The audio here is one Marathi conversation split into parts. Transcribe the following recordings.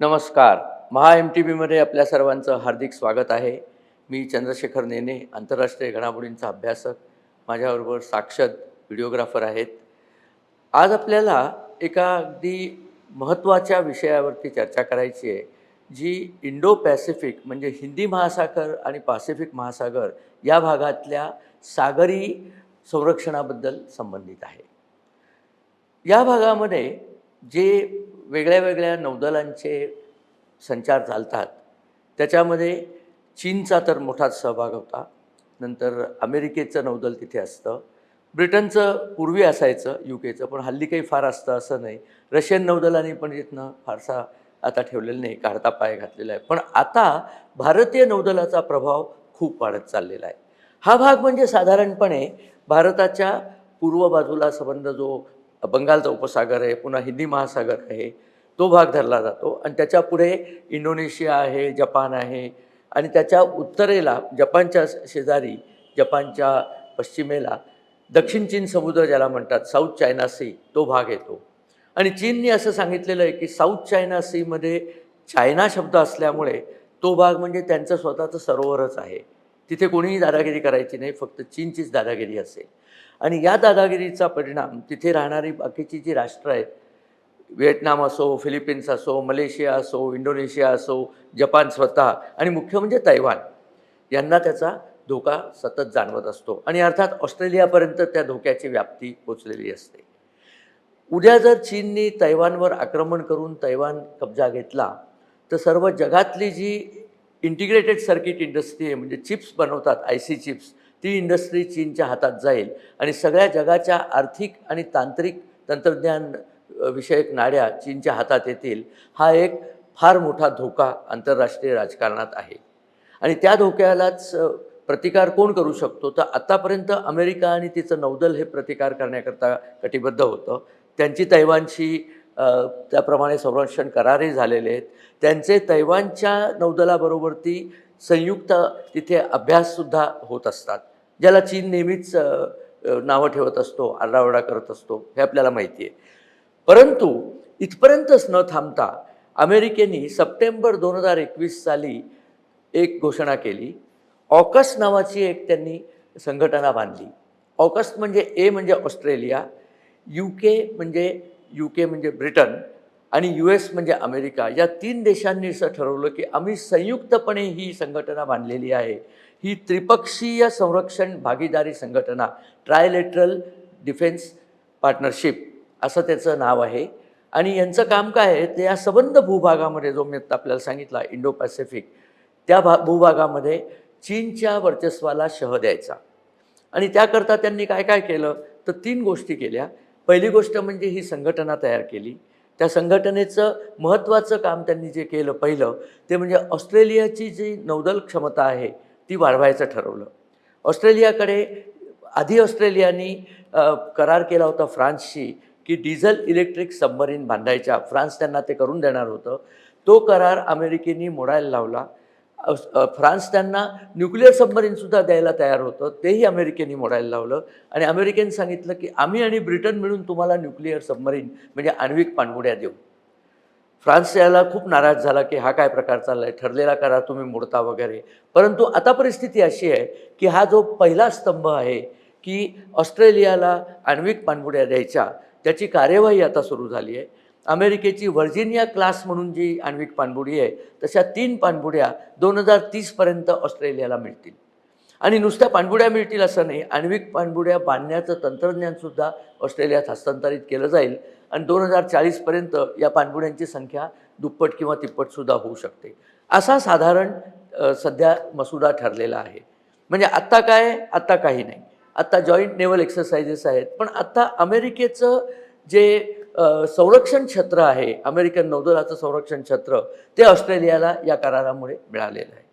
नमस्कार. महा एम टी व्हीमध्ये आपल्या सर्वांचं हार्दिक स्वागत आहे. मी चंद्रशेखर नेने आंतरराष्ट्रीय घडामोडींचा अभ्यासक. माझ्याबरोबर साक्षर व्हिडिओग्राफर आहेत. आज आपल्याला एका अगदी महत्त्वाच्या विषयावरती चर्चा करायची आहे जी इंडो पॅसिफिक म्हणजे हिंदी महासागर आणि पॅसिफिक महासागर या भागातल्या सागरी संरक्षणाबद्दल संबंधित आहे. या भागामध्ये जे वेगळ्या वेगळ्या नौदलांचे संचार चालतात. त्याच्यामध्ये चीनचा तर मोठाच सहभाग होता. नंतर अमेरिकेचं नौदल तिथे असतं. ब्रिटनचं पूर्वी असायचं यू केचं पण हल्ली काही फार असतं असं नाही. रशियन नौदलाने पण तिथनं फारसा आता ठेवलेला नाही काढता पाय घातलेला आहे. पण आता भारतीय नौदलाचा प्रभाव खूप वाढत चाललेला आहे. हा भाग म्हणजे साधारणपणे भारताच्या पूर्व बाजूला संबंध जो बंगालचा उपसागर आहे पुन्हा हिंदी महासागर आहे तो भाग धरला जातो. आणि त्याच्या पुढे इंडोनेशिया आहे जपान आहे. आणि त्याच्या उत्तरेला जपानच्या शेजारी जपानच्या पश्चिमेला दक्षिण चीन समुद्र ज्याला म्हणतात साऊथ चायना सी तो भाग येतो. आणि चीनने असं सांगितलेलं आहे की साऊथ चायना सीमध्ये चायना शब्द असल्यामुळे तो भाग म्हणजे त्यांचं स्वतःचं सरोवरच आहे. तिथे कोणीही दादागिरी करायची नाही फक्त चीनचीच दादागिरी असेल. आणि या दादागिरीचा परिणाम तिथे राहणारी बाकीची जी राष्ट्र आहेत व्हिएटनाम असो फिलिपिन्स असो मलेशिया असो इंडोनेशिया असो जपान स्वतः आणि मुख्य म्हणजे तैवान यांना त्याचा धोका सतत जाणवत असतो. आणि अर्थात ऑस्ट्रेलियापर्यंत त्या धोक्याची व्याप्ती पोचलेली असते. उद्या जर चीनने तैवानवर आक्रमण करून तैवान कब्जा घेतला तर सर्व जगातली जी इंटिग्रेटेड सर्किट इंडस्ट्री आहे म्हणजे चिप्स बनवतात आय सी चिप्स ती इंडस्ट्री चीनच्या हातात जाईल. आणि सगळ्या जगाच्या आर्थिक आणि तांत्रिक तंत्रज्ञान विषयक नाड्या चीनच्या हातात येतील हा एक फार मोठा धोका आंतरराष्ट्रीय राजकारणात आहे. आणि त्या धोक्यालाच प्रतिकार कोण करू शकतो? तर आत्तापर्यंत अमेरिका आणि तिचं नौदल हे प्रतिकार करण्याकरता कटिबद्ध होतं. त्यांची तैवानशी त्याप्रमाणे संरक्षण करारही झालेले आहेत. त्यांचे तैवानच्या नौदलाबरोबर ती संयुक्त तिथे अभ्याससुद्धा होत असतात ज्याला चीन नेहमीच नावं ठेवत असतो आरडाओरडा करत असतो हे आपल्याला माहिती आहे. परंतु इथपर्यंतच न थांबता अमेरिकेने सप्टेंबर दोन हजार एकवीस साली एक घोषणा केली. ऑकस नावाची एक त्यांनी संघटना बांधली. ऑकस म्हणजे ए म्हणजे ऑस्ट्रेलिया यू के म्हणजे यू के म्हणजे ब्रिटन आणि यू एस म्हणजे अमेरिका या तीन देशांनी असं ठरवलं की आम्ही संयुक्तपणे ही संघटना बांधलेली आहे. ही त्रिपक्षीय संरक्षण भागीदारी संघटना ट्रायलेटरल डिफेन्स पार्टनरशिप असं त्याचं नाव आहे. आणि यांचं काम काय आहे? ते या सबंध भूभागामध्ये जो मी आता आपल्याला सांगितला इंडो पॅसिफिक त्या भा भूभागामध्ये चीनच्या वर्चस्वाला शह द्यायचा. आणि त्याकरता त्यांनी काय काय केलं? तर तीन गोष्टी केल्या. पहिली गोष्ट म्हणजे ही संघटना तयार केली. त्या संघटनेचं महत्त्वाचं काम त्यांनी जे केलं पहिलं ते म्हणजे ऑस्ट्रेलियाची जी नौदल क्षमता आहे ती वाढवायचं ठरवलं. ऑस्ट्रेलियाकडे आधी ऑस्ट्रेलियानी करार केला होता फ्रान्सशी की डिझेल इलेक्ट्रिक सबमरीन बांधायच्या. फ्रान्स त्यांना ते करून देणार होतं. तो करार अमेरिकेने मोडायला लावला. फ्रान्स त्यांना न्यूक्लिअर सबमरीनसुद्धा द्यायला तयार होतं. तेही अमेरिकेने मोडायला लावलं. आणि अमेरिकेने सांगितलं की आम्ही आणि ब्रिटन मिळून तुम्हाला न्यूक्लिअर सबमरीन म्हणजे आण्विक पाणबुड्या देऊ. फ्रान्स याला खूप नाराज झाला की हा काय प्रकार चालला आहे ठरलेला करार तुम्ही मोडता वगैरे. परंतु आता परिस्थिती अशी आहे की हा जो पहिला स्तंभ आहे की ऑस्ट्रेलियाला आण्विक पाणबुड्या द्यायच्या त्याची कार्यवाही आता सुरू झाली आहे. अमेरिकेची व्हर्जिनिया क्लास म्हणून जी आण्विक पाणबुडी आहे तशा तीन पाणबुड्या दोन हजार तीसपर्यंत ऑस्ट्रेलियाला मिळतील. आणि नुसत्या पाणबुड्या मिळतील असं नाही आण्विक पाणबुड्या बांधण्याचं तंत्रज्ञानसुद्धा ऑस्ट्रेलियात हस्तांतरित केलं जाईल आणि दोन हजार चाळीसपर्यंत या पाणबुड्यांची संख्या दुप्पट किंवा तिप्पटसुद्धा होऊ शकते. असा साधारण सध्या मसुदा ठरलेला आहे. म्हणजे आत्ता काय? आत्ता काही नाही. आत्ता जॉईंट नेव्हल एक्सरसाइजेस आहेत पण आत्ता अमेरिकेचं जे संरक्षण छत्र आहे अमेरिकन नौदलाचं संरक्षण छत्र ते ऑस्ट्रेलियाला या करारामुळे मिळालेलं आहे.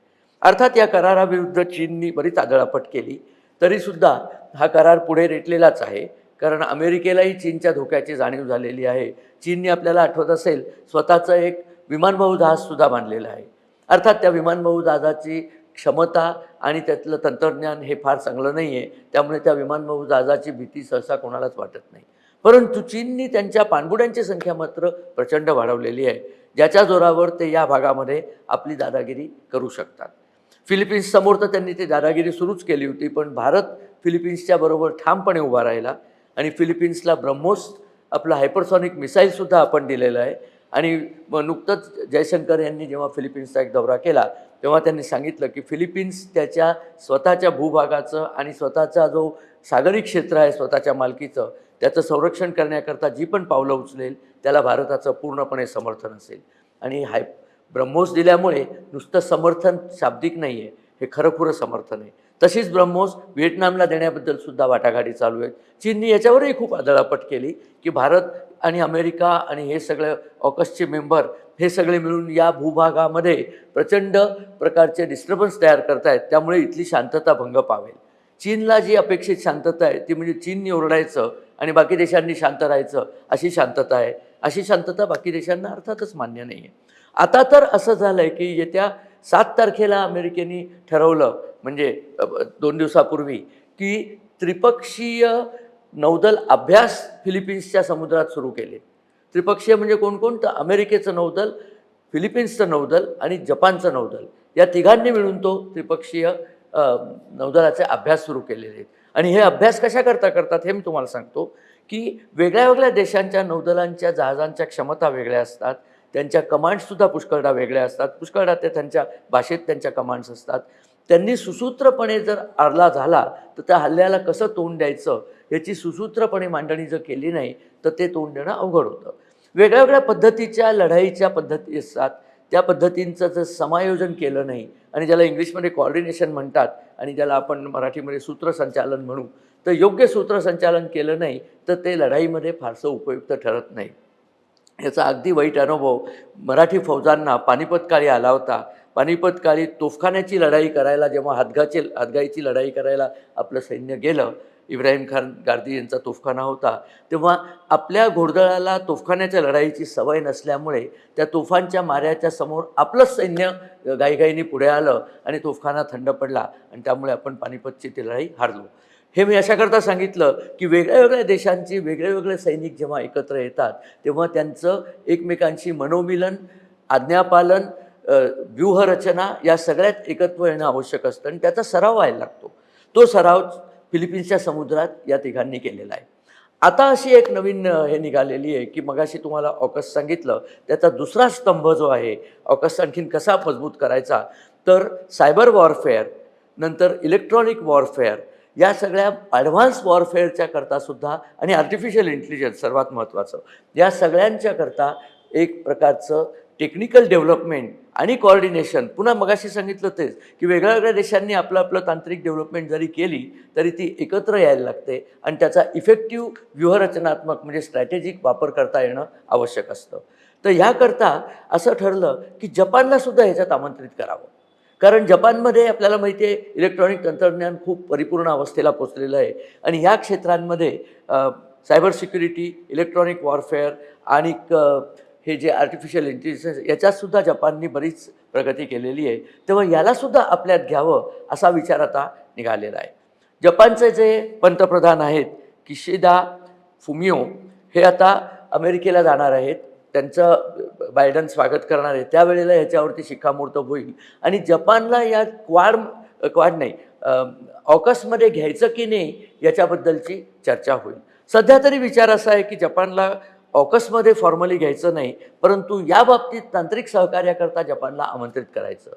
अर्थात या कराराविरुद्ध चीननी बरीच आदळापट केली तरीसुद्धा हा करार पुढे रेटलेलाच आहे कारण अमेरिकेलाही चीनच्या धोक्याची जाणीव झालेली आहे. चीनने आपल्याला आठवत असेल स्वतःचं एक विमानवाहू जहाजसुद्धा बांधलेलं आहे. अर्थात त्या विमानवाहू जहाजाची क्षमता आणि त्यातलं तंत्रज्ञान हे फार चांगलं नाही आहे त्यामुळे त्या विमानवाहू जहाजाची भीती सहसा कोणालाच वाटत नाही. परंतु चीननी त्यांच्या पाणबुड्यांची संख्या मात्र प्रचंड वाढवलेली आहे. ज्याच्या जोरावर ते या भागामध्ये आपली दादागिरी करू शकतात. फिलिपिन्ससमोर तर त्यांनी ती दादागिरी सुरूच केली होती पण भारत फिलिपिन्सच्या बरोबर ठामपणे उभा राहिला आणि फिलिपिन्सला ब्रह्मोस आपलं हायपरसॉनिक मिसाईलसुद्धा आपण दिलेलं आहे. आणि मग नुकतंच जयशंकर यांनी जेव्हा फिलिपिन्सचा एक दौरा केला तेव्हा त्यांनी सांगितलं की फिलिपिन्स त्याच्या स्वतःच्या भूभागाचं आणि स्वतःचा जो सागरी क्षेत्र आहे स्वतःच्या मालकीचं त्याचं संरक्षण करण्याकरता जी पण पावलं उचलेल त्याला भारताचं पूर्णपणे समर्थन असेल. आणि हाय ब्रह्मोस दिल्यामुळे नुसतं समर्थन शाब्दिक नाही आहे हे खरंखुरं समर्थन आहे. तशीच ब्रह्मोस व्हिएटनामला देण्याबद्दल सुद्धा वाटाघाटी चालू आहेत. चीननी याच्यावरही खूप आदळापट केली की भारत आणि अमेरिका आणि हे सगळं ऑकसचे मेंबर हे सगळे मिळून या भूभागामध्ये प्रचंड प्रकारचे डिस्टर्बन्स तयार करतायत त्यामुळे इथली शांतता भंग पावेल. चीनला जी अपेक्षित शांतता आहे ती म्हणजे चीननी ओरडायचं आणि बाकी देशांनी शांत राहायचं अशी शांतता आहे. अशी शांतता बाकी देशांना अर्थातच मान्य नाही आहे आता तर असं झालं आहे की येत्या सात तारखेला अमेरिकेने ठरवलं म्हणजे दोन दिवसापूर्वी की त्रिपक्षीय नौदल अभ्यास फिलिपिन्सच्या समुद्रात सुरू केले. त्रिपक्षीय म्हणजे कोणकोणतं? अमेरिकेचं नौदल फिलिपिन्सचं नौदल आणि जपानचं नौदल. या तिघांनी मिळून तो त्रिपक्षीय नौदलाचे अभ्यास सुरू केलेले आहेत. आणि हे अभ्यास कशा करता करतात हे मी तुम्हाला सांगतो की वेगळ्या वेगळ्या देशांच्या नौदलांच्या जहाजांच्या क्षमता वेगळ्या असतात त्यांच्या कमांड्ससुद्धा पुष्कळदा वेगळ्या असतात पुष्कळदा ते त्यांच्या भाषेत त्यांच्या कमांड्स असतात. त्यांनी सुसूत्रपणे जर आरला झाला तर त्या हल्ल्याला कसं तोंड द्यायचं याची सुसूत्रपणे मांडणी जर केली नाही तर ते तोंड देणं अवघड होतं. वेगळ्या वेगळ्या पद्धतीच्या लढाईच्या पद्धती असतात. त्या पद्धतींचं जर समायोजन केलं नाही आणि ज्याला इंग्लिशमध्ये कॉर्डिनेशन म्हणतात आणि ज्याला आपण मराठीमध्ये सूत्रसंचालन म्हणू तर योग्य सूत्रसंचालन केलं नाही तर ते लढाईमध्ये फारसं उपयुक्त ठरत नाही. याचा अगदी वाईट अनुभव मराठी फौजांना पानिपतकाळी आला होता. पानिपतकाळी तोफखान्याची लढाई करायला जेव्हा हातगाची हातगाईची लढाई करायला आपलं सैन्य गेलं इब्राहिम खान गार्दी यांचा तोफखाना होता तेव्हा आपल्या घोडदळाला तोफखान्याच्या लढाईची सवय नसल्यामुळे त्या तोफांच्या माऱ्याच्या समोर आपलंच सैन्य गाईगाईने पुढे आलं आणि तोफखाना थंड पडला आणि त्यामुळे आपण पानिपतची ती लढाई हारलो. हे मी अशाकरता सांगितलं की वेगळ्या वेगळ्या देशांची वेगळे वेगळे सैनिक जेव्हा एकत्र येतात तेव्हा त्यांचं एकमेकांशी मनोमिलन आज्ञापालन व्यूहरचना या सगळ्यात एकत्व येणं आवश्यक असतं आणि त्याचा सराव व्हायला लागतो. तो सराव फिलिपिन्सच्या समुद्रात या तिघांनी केलेला आहे. आता अशी एक नवीन हे निघालेली आहे की मगाशी तुम्हाला ऑकस सांगितलं त्याचा दुसरा स्तंभ जो आहे ऑकस आणखीन कसा मजबूत करायचा? तर सायबर वॉरफेअर नंतर इलेक्ट्रॉनिक वॉरफेअर या सगळ्या ॲडव्हान्स वॉरफेअरच्या करता सुद्धा आणि आर्टिफिशियल इंटेलिजन्स सर्वात महत्त्वाचं. या सगळ्यांच्या करता एक प्रकारचं टेक्निकल डेव्हलपमेंट आणि कॉर्डिनेशन पुन्हा मगाशी सांगितलं तेच की वेगळ्या वेगळ्या देशांनी आपलं आपलं तांत्रिक डेव्हलपमेंट जरी केली तरी ती एकत्र यायला लागते आणि त्याचा इफेक्टिव्ह व्यूहरचनात्मक म्हणजे स्ट्रॅटेजिक वापर करता येणं आवश्यक असतं. तर ह्याकरता असं ठरलं की जपानलासुद्धा ह्याच्यात आमंत्रित करावं. कारण जपानमध्ये आपल्याला माहिती आहे इलेक्ट्रॉनिक तंत्रज्ञान खूप परिपूर्ण अवस्थेला पोचलेलं आहे. आणि ह्या क्षेत्रांमध्ये सायबर सिक्युरिटी इलेक्ट्रॉनिक वॉरफेअर आणि क- हे जे आर्टिफिशियल इंटेलिजन्स याच्यातसुद्धा जपाननी बरीच प्रगती केलेली आहे. तेव्हा यालासुद्धा आपल्यात घ्यावं असा विचार आता निघालेला आहे. जपानचे जे पंतप्रधान आहेत किशिदा फुमिओ हे आता अमेरिकेला जाणार आहेत. त्यांचं बायडन स्वागत करणार आहे त्यावेळेला ह्याच्यावरती शिक्कामोर्तब होईल. आणि जपानला या क्वाड क्वाड नाही ऑकसमध्ये घ्यायचं की नाही याच्याबद्दलची चर्चा होईल. सध्या तरी विचार असा आहे की जपानला ऑकसमध्ये फॉर्मली घ्यायचं नाही परंतु या बाबतीत तांत्रिक सहकार्याकरता जपानला आमंत्रित करायचं.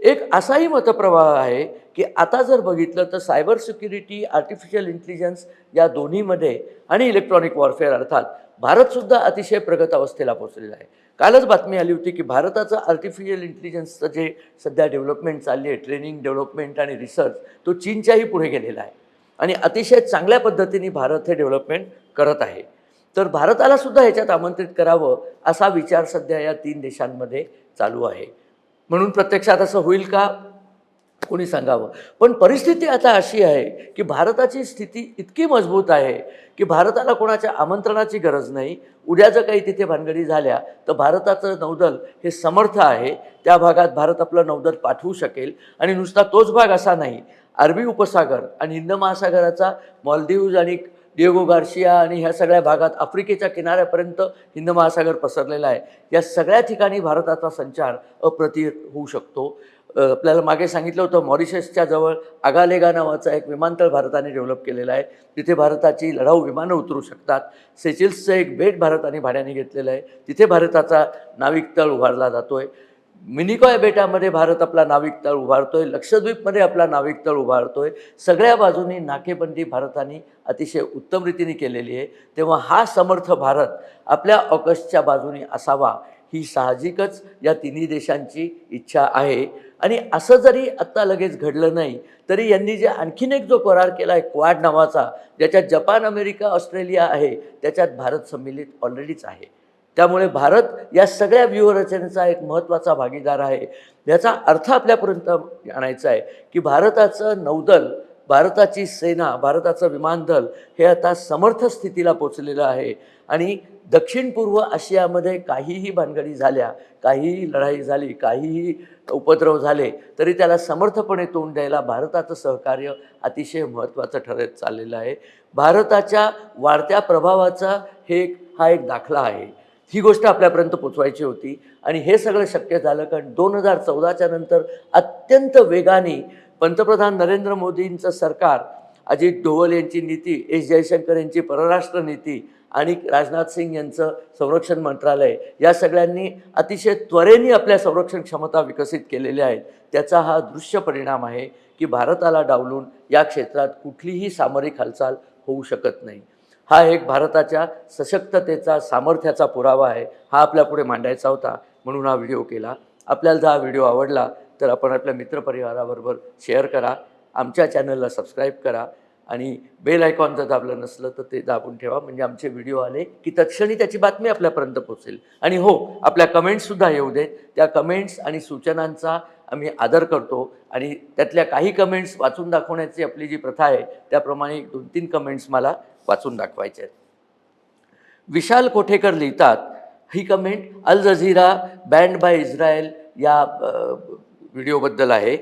एक असाही मतप्रवाह आहे की आता जर बघितलं तर सायबर सिक्युरिटी आर्टिफिशियल इंटेलिजन्स या दोन्हीमध्ये आणि इलेक्ट्रॉनिक वॉरफेअर अर्थात भारतसुद्धा अतिशय प्रगत अवस्थेला पोहोचलेला आहे. कालच बातमी आली होती की भारताचं आर्टिफिशियल इंटेलिजन्सचं जे सध्या डेव्हलपमेंट चालली आहे ट्रेनिंग डेव्हलपमेंट आणि रिसर्च तो चीनच्याही पुढे गेलेला आहे. आणि अतिशय चांगल्या पद्धतीने भारत हे डेव्हलपमेंट करत आहे. तर भारताला सुद्धा ह्याच्यात आमंत्रित करावं असा विचार सध्या या तीन देशांमध्ये चालू आहे. म्हणून प्रत्यक्षात असं होईल का? कोणी सांगावं? पण परिस्थिती आता अशी आहे की भारताची स्थिती इतकी मजबूत आहे की भारताला कोणाच्या आमंत्रणाची गरज नाही. उद्या जर काही तिथे भानगडी झाल्या तर भारताचं नौदल हे समर्थ आहे. त्या भागात भारत आपलं नौदल पाठवू शकेल. आणि नुसता तोच भाग असा नाही. अरबी उपसागर आणि हिंद महासागराचा मॉलदीव्ज आणि डिएगो गार्शिया आणि ह्या सगळ्या भागात आफ्रिकेच्या किनाऱ्यापर्यंत हिंद महासागर पसरलेला आहे. या सगळ्या ठिकाणी भारताचा संचार अप्रतिम होऊ शकतो. आपल्याला मागे सांगितलं होतं मॉरिशसच्या जवळ आगालेगा नावाचा एक विमानतळ भारताने डेव्हलप केलेला आहे. तिथे भारताची लढाऊ विमानं उतरू शकतात. सेचिल्सचं एक बेट भारताने भाड्याने घेतलेलं आहे. तिथे भारताचा नाविक तळ उभारला जातो आहे मिनिकॉय बेटामध्ये भारत आपला नाविक तळ उभारतोय लक्षद्वीपमध्ये आपला नाविक तळ उभारतोय. सगळ्या बाजूनी नाकेबंदी भारताने अतिशय उत्तम रीतीने केलेली आहे. तेव्हा हा समर्थ भारत आपल्या ऑगस्टच्या बाजूनी असावा ही साहजिकच या तिन्ही देशांची इच्छा आहे. आणि असं जरी आत्ता लगेच घडलं नाही तरी यांनी जे आणखीन एक जो करार केला आहे क्वाड नावाचा ज्याच्यात जपान अमेरिका ऑस्ट्रेलिया आहे त्याच्यात भारत सम्मिलित ऑलरेडीच आहे. त्यामुळे भारत या सगळ्या व्यूहरचनेचा एक महत्त्वाचा भागीदार आहे. याचा अर्थ आपल्यापर्यंत आणायचा आहे की भारताचं नौदल भारताची सेना भारताचं विमानदल हे आता समर्थ स्थितीला पोचलेलं आहे. आणि दक्षिण पूर्व आशियामध्ये काहीही भानगडी झाल्या काहीही लढाई झाली काहीही उपद्रव झाले तरी त्याला समर्थपणे तोंड द्यायला भारताचं सहकार्य अतिशय महत्त्वाचं ठरत चाललेलं आहे. भारताच्या वाढत्या प्रभावाचा हे हा एक दाखला आहे. ही गोष्ट आपल्यापर्यंत पोचवायची होती. आणि हे सगळं शक्य झालं कारण दोन हजार चौदाच्या नंतर अत्यंत वेगाने पंतप्रधान नरेंद्र मोदींचं सरकार अजित डोवल यांची नीती एस जयशंकर यांची परराष्ट्र नीती आणि राजनाथ सिंग यांचं संरक्षण मंत्रालय या सगळ्यांनी अतिशय त्वरेने आपल्या संरक्षण क्षमता विकसित केलेल्या आहेत. त्याचा हा दृश्य परिणाम आहे की भारताला डावलून या क्षेत्रात कुठलीही सामरिक हालचाल होऊ शकत नाही. हा एक भारताच्या सशक्ततेचा सामर्थ्याचा पुरावा आहे. हा आपल्यापुढे मांडायचा होता म्हणून हा व्हिडिओ केला. आपल्याला जर हा व्हिडिओ आवडला तर आपण आपल्या मित्रपरिवाराबरोबर शेअर करा. आमच्या चॅनलला सबस्क्राईब करा. आणि बेल आयकॉन जर दाबलं नसलं तर ते दाबून ठेवा. म्हणजे आमचे व्हिडिओ आले की तत्क्षणी त्याची बातमी आपल्यापर्यंत पोहोचेल. आणि हो आपल्या कमेंट्ससुद्धा येऊ देत. त्या कमेंट्स आणि सूचनांचा आम्ही आदर करतो. आणि त्यातल्या काही कमेंट्स वाचून दाखवण्याची आपली जी प्रथा आहे त्याप्रमाणे दोन तीन कमेंट्स मला वाचून दाखवायचे आहेत. विशाल कोठेकर लिहितात ही comment Al Jazeera banned by Israel या व्हिडिओबद्दल आहे.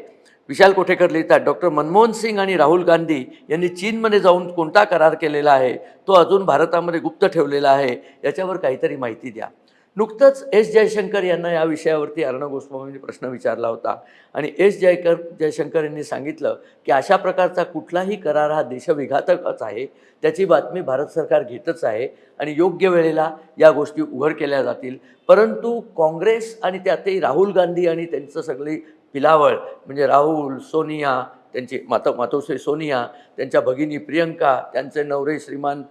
विशाल कोठेकर लिहितात. डॉक्टर मनमोहन सिंग आणि राहुल गांधी यांनी चीनमध्ये जाऊन कोणता करार केलेला आहे तो अजून भारतामध्ये गुप्त ठेवलेला आहे याच्यावर काहीतरी माहिती द्या. नुकतंच एस जयशंकर यांना या विषयावरती अर्णव गोस्वामींनी प्रश्न विचारला होता. आणि एस जयकर जयशंकर यांनी सांगितलं की अशा प्रकारचा कुठलाही करार हा देशविघातकच आहे. त्याची बातमी भारत सरकार घेतच आहे आणि योग्य वेळेला या गोष्टी उघड केल्या जातील. परंतु काँग्रेस आणि त्यातही राहुल गांधी आणि त्यांचं सगळी पिलावळ म्हणजे राहुल सोनिया त्यांची माता मातोश्री सोनिया त्यांच्या भगिनी प्रियंका त्यांचे नवरे श्रीमान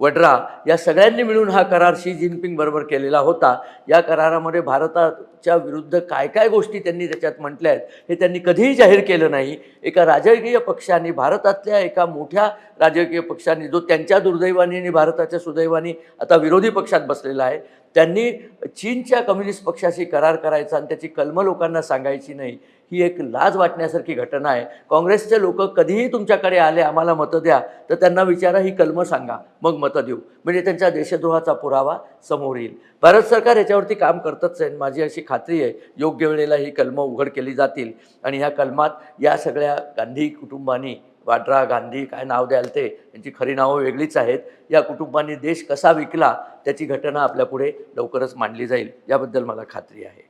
वड्रा या सगळ्यांनी मिळून हा करार शी जिनपिंग बरोबर केलेला होता. या करारामध्ये भारताच्या विरुद्ध काय काय गोष्टी त्यांनी त्याच्यात म्हटल्या आहेत हे त्यांनी कधीही जाहीर केलं नाही. एका राजकीय पक्षाने भारतातल्या एका मोठ्या राजकीय पक्षाने जो त्यांच्या दुर्दैवानी आणि भारताच्या सुदैवानी आता विरोधी पक्षात बसलेला आहे त्यांनी चीनच्या कम्युनिस्ट पक्षाशी करार करायचा आणि त्याची कलमं लोकांना सांगायची नाही ही एक लाज वाटण्यासारखी घटना आहे. काँग्रेसचे लोक कधीही तुमच्याकडे आले आम्हाला मतं द्या तर त्यांना विचारा ही कलमं सांगा मग मतं देऊ. म्हणजे त्यांच्या देशद्रोहाचा पुरावा समोर येईल. भारत सरकार याच्यावरती काम करतच आहे माझी अशी खात्री आहे योग्य वेळेला ही कलमं उघड केली जातील. आणि ह्या कलमात या सगळ्या गांधी कुटुंबांनी वाड्रा गांधी काय नाव द्याल ते यांची खरी नावं वेगळीच आहेत. या कुटुंबांनी देश कसा विकला त्याची घटना आपल्यापुढे लवकरच मांडली जाईल याबद्दल मला खात्री आहे.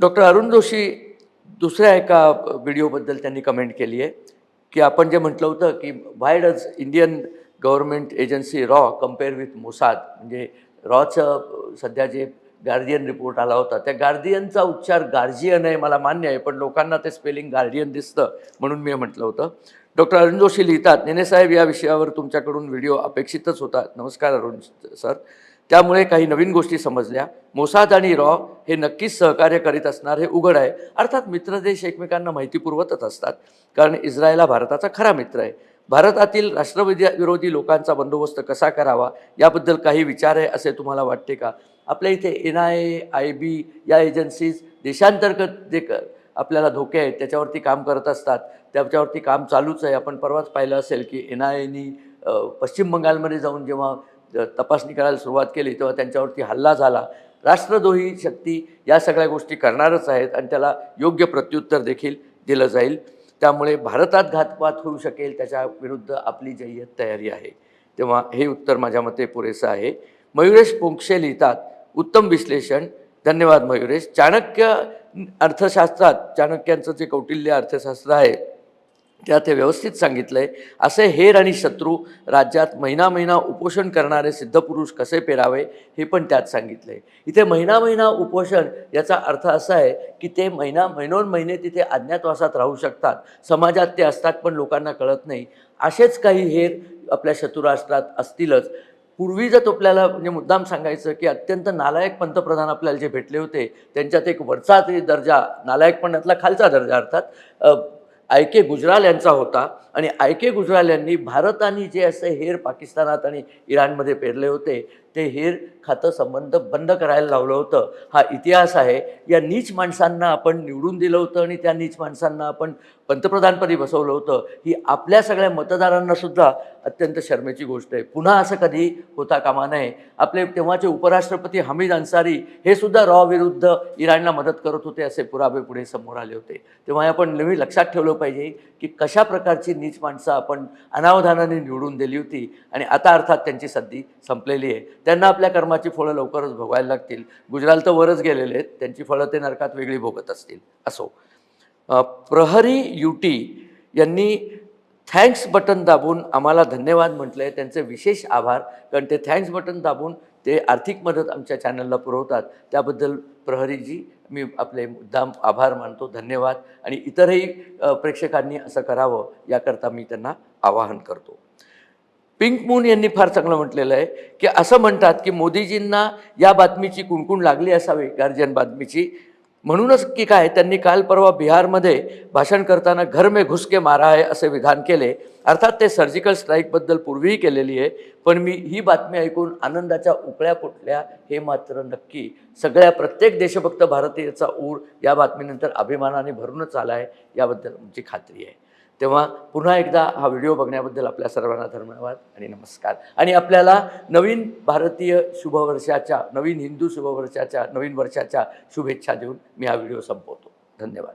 डॉक्टर अरुण जोशी दुसऱ्या एका व्हिडिओबद्दल त्यांनी कमेंट केली आहे की आपण जे म्हटलं होतं की why does Indian government agency raw compare with Mossad म्हणजे रॉचं सध्या जे गार्डियन रिपोर्ट आला होता. त्या गार्डियनचा उच्चार गार्जियन आहे मला मान्य आहे पण लोकांना ते स्पेलिंग गार्डियन दिसतं म्हणून मी म्हटलं होतं. डॉक्टर अरुण जोशी लिहितात नेनेसाहेब या विषयावर तुमच्याकडून व्हिडिओ अपेक्षितच होता. नमस्कार अरुण सर. त्यामुळे काही नवीन गोष्टी समजल्या. मोसाद आणि रॉ हे नक्कीच सहकार्य करीत असणार हे उघड आहे. अर्थात मित्रदेश एकमेकांना माहिती पुरवतच असतात. कारण इस्रायल हा भारताचा खरा मित्र आहे. भारतातील राष्ट्रवादी विरोधी लोकांचा बंदोबस्त कसा करावा? याबद्दल काही विचार आहे असे तुम्हाला वाटते का? आपल्या इथे N I A I B या एजन्सीज देशांतर्गत जे क आपल्याला धोके आहेत त्याच्यावरती काम करत असतात. त्याच्यावरती काम चालूच आहे. आपण परवाच पाहिलं असेल की एन आय एनी पश्चिम बंगालमध्ये जाऊन जेव्हा तपासणी करायला सुरुवात केली तेव्हा त्यांच्यावरती हल्ला झाला. राष्ट्रद्रोही शक्ती या सगळ्या गोष्टी करणारच आहेत आणि त्याला योग्य प्रत्युत्तर देखील दिलं जाईल. त्यामुळे भारतात घातपात होऊ शकेल त्याच्या विरुद्ध आपली जय्यत तयारी आहे. तेव्हा हे उत्तर माझ्या मते पुरेसं आहे. मयुरेश पोंक्षे लिहितात उत्तम विश्लेषण. धन्यवाद मयुरेश. चाणक्य अर्थशास्त्रात चाणक्यांचं जे कौटिल्य अर्थशास्त्र आहे त्यात ते व्यवस्थित सांगितलं आहे असे हेर आणि शत्रू राज्यात महिना महिना उपोषण करणारे सिद्धपुरुष कसे पेरावे हे पण त्यात सांगितलं आहे इथे महिना महिना उपोषण याचा अर्थ असा आहे की ते महिना महिनोन महिने तिथे अज्ञातवासात राहू शकतात समाजात ते असतात पण लोकांना कळत नाही. असेच काही हेर आपल्या शत्रुराष्ट्रात असतीलच. पूर्वी जर आपल्याला म्हणजे मुद्दाम सांगायचं की अत्यंत नालायक पंतप्रधान आपल्याला जे भेटले होते त्यांच्यात एक वरचा ते दर्जा नालायकपणातला खालचा दर्जा अर्थात आय के गुजराल यांचा होता आणि आय के गुजराल यांनी भारताने जे असे हेर पाकिस्तानात आणि इराणमध्ये पेरले होते ते हेर खातं संबंध बंद करायला लावलं होतं. हा इतिहास आहे. या नीच माणसांना आपण निवडून दिलं होतं आणि त्या नीच माणसांना आपण पंतप्रधानपदी बसवलं होतं. ही आपल्या सगळ्या मतदारांना सुद्धा अत्यंत शर्मेची गोष्ट आहे. पुन्हा असं कधी होता कामा नये. आपले तेव्हाचे उपराष्ट्रपती हमीद अन्सारी हे सुद्धा रॉ विरुद्ध इराणला मदत करत होते असे पुरावे पुढे समोर आले होते. तेव्हा आपण नेहमी लक्षात ठेवलं पाहिजे की कशा प्रकारची नीच माणसं आपण अनावधानाने निवडून दिली होती. आणि आता अर्थात त्यांची संधी संपलेली आहे. त्यांना आपल्या कर्माची फळं लवकरच भोगायला लागतील. गुजराल तर वरच गेलेले आहेत. त्यांची फळं ते नरकात वेगळी भोगत असतील. असो. प्रहरी युटी यांनी थँक्स बटन दाबून आम्हाला धन्यवाद म्हटलं आहे त्यांचे विशेष आभार. कारण ते थँक्स बटन दाबून ते आर्थिक मदत आमच्या चॅनलला पुरवतात. त्याबद्दल प्रहरीजी मी आपले मुद्दाम आभार मानतो. धन्यवाद. आणि इतरही प्रेक्षकांनी असं करावं याकरता मी त्यांना आवाहन करतो. पिंक मून यांनी फार चांगलं म्हटलेलं आहे की असं म्हणतात की मोदीजींना या बातमीची कुणकुण लागली असावी गार्जियन बातमीची. म्हणूनच की काय त्यांनी काल परवा बिहारमध्ये भाषण करताना घर मे घुसके मारा आहे असे विधान केले. अर्थात ते सर्जिकल स्ट्राईकबद्दल पूर्वीही केलेली आहे पण मी ही बातमी ऐकून आनंदाच्या उकळ्या फुटल्या हे मात्र नक्की. सगळ्या प्रत्येक देशभक्त भारतीयाचा ऊर या बातमीनंतर अभिमानाने भरूनच आला आहे याबद्दल आमची खात्री आहे. तेव्हा पुन्हा एकदा हा व्हिडिओ बघण्याबद्दल आपल्या सर्वांना धन्यवाद आणि नमस्कार. आणि आपल्याला नवीन भारतीय शुभवर्षाच्या नवीन हिंदू शुभवर्षाच्या नवीन वर्षाच्या शुभेच्छा देऊन मी हा व्हिडिओ संपवतो. धन्यवाद.